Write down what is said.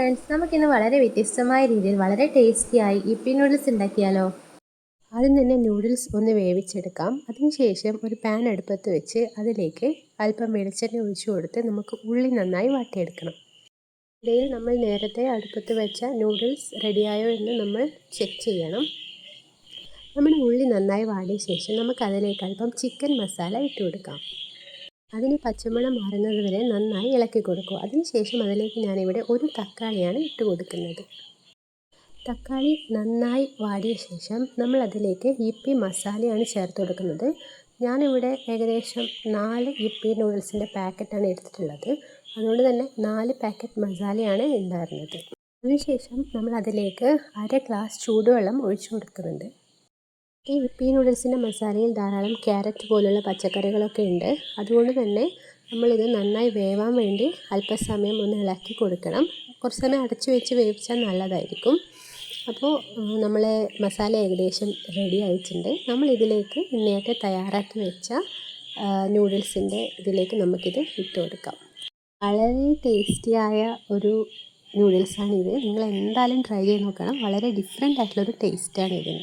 Friends നമുക്കിന്ന് വളരെ വ്യത്യസ്തമായ രീതിയിൽ വളരെ ടേസ്റ്റിയായി ഇപ്പി നൂഡിൽസ് ഉണ്ടാക്കിയാലോ? ആദ്യം തന്നെ നൂഡിൽസ് ഒന്ന് വേവിച്ചെടുക്കാം. അതിനുശേഷം ഒരു പാൻ അടുപ്പത്ത് വെച്ച് അതിലേക്ക് അല്പം വെളിച്ചെണ്ണ ഒഴിച്ചു കൊടുത്ത് നമുക്ക് ഉള്ളി നന്നായി വാട്ടിയെടുക്കണം. ഇടയിൽ നമ്മൾ നേരത്തെ അടുപ്പത്ത് വെച്ച നൂഡിൽസ് റെഡിയായോ എന്ന് നമ്മൾ ചെക്ക് ചെയ്യണം. നമ്മുടെ ഉള്ളി നന്നായി വാടിയ ശേഷം നമുക്കതിലേക്ക് അല്പം ചിക്കൻ മസാല ഇട്ട് കൊടുക്കാം. അതിന് പച്ചമണം മാറുന്നത് വരെ നന്നായി ഇളക്കി കൊടുക്കുക അതിനുശേഷം അതിലേക്ക് ഞാനിവിടെ ഒരു തക്കാളിയാണ് ഇട്ട് കൊടുക്കുന്നത്. തക്കാളി നന്നായി വാടിയ ശേഷം നമ്മൾ അതിലേക്ക് ഇപ്പി മസാലയാണ് ചേർത്ത് കൊടുക്കുന്നത്. ഞാനിവിടെ ഏകദേശം നാല് ഇപ്പി നൂഡിൽസിന്റെ പാക്കറ്റാണ് എടുത്തിട്ടുള്ളത്. അതുകൊണ്ട് തന്നെ നാല് പാക്കറ്റ് മസാലയാണ് ഉണ്ടായിരുന്നത്. അതിനുശേഷം നമ്മൾ അതിലേക്ക് അര ഗ്ലാസ് ചൂടുവെള്ളം ഒഴിച്ചു കൊടുക്കുന്നുണ്ട്. ഈ ഇപ്പി നൂഡിൽസിന്റെ മസാലയിൽ ധാരാളം ക്യാരറ്റ് പോലുള്ള പച്ചക്കറികളൊക്കെ ഉണ്ട്. അതുകൊണ്ട് തന്നെ നമ്മളിത് നന്നായി വേവാൻ വേണ്ടി അല്പസമയം ഒന്ന് ഇളക്കി കൊടുക്കണം. കുറച്ച് സമയം അടച്ചു വെച്ച് വേവിച്ചാൽ നല്ലതായിരിക്കും. അപ്പോൾ നമ്മൾ മസാല ഏകദേശം റെഡി ആയിട്ടുണ്ട്. നമ്മൾ ഇതിലേക്ക് നേരത്തെ തയ്യാറാക്കി വെച്ച നൂഡിൽസിന്റെ ഇതിലേക്ക് നമുക്കിത് ഇട്ട് കൊടുക്കാം. വളരെ ടേസ്റ്റിയായ ഒരു നൂഡിൽസാണിത്. നിങ്ങൾ എന്തായാലും ട്രൈ ചെയ്ത് നോക്കണം. വളരെ ഡിഫറെന്റ് ആയിട്ടുള്ളൊരു ടേസ്റ്റാണ് ഇതിന്.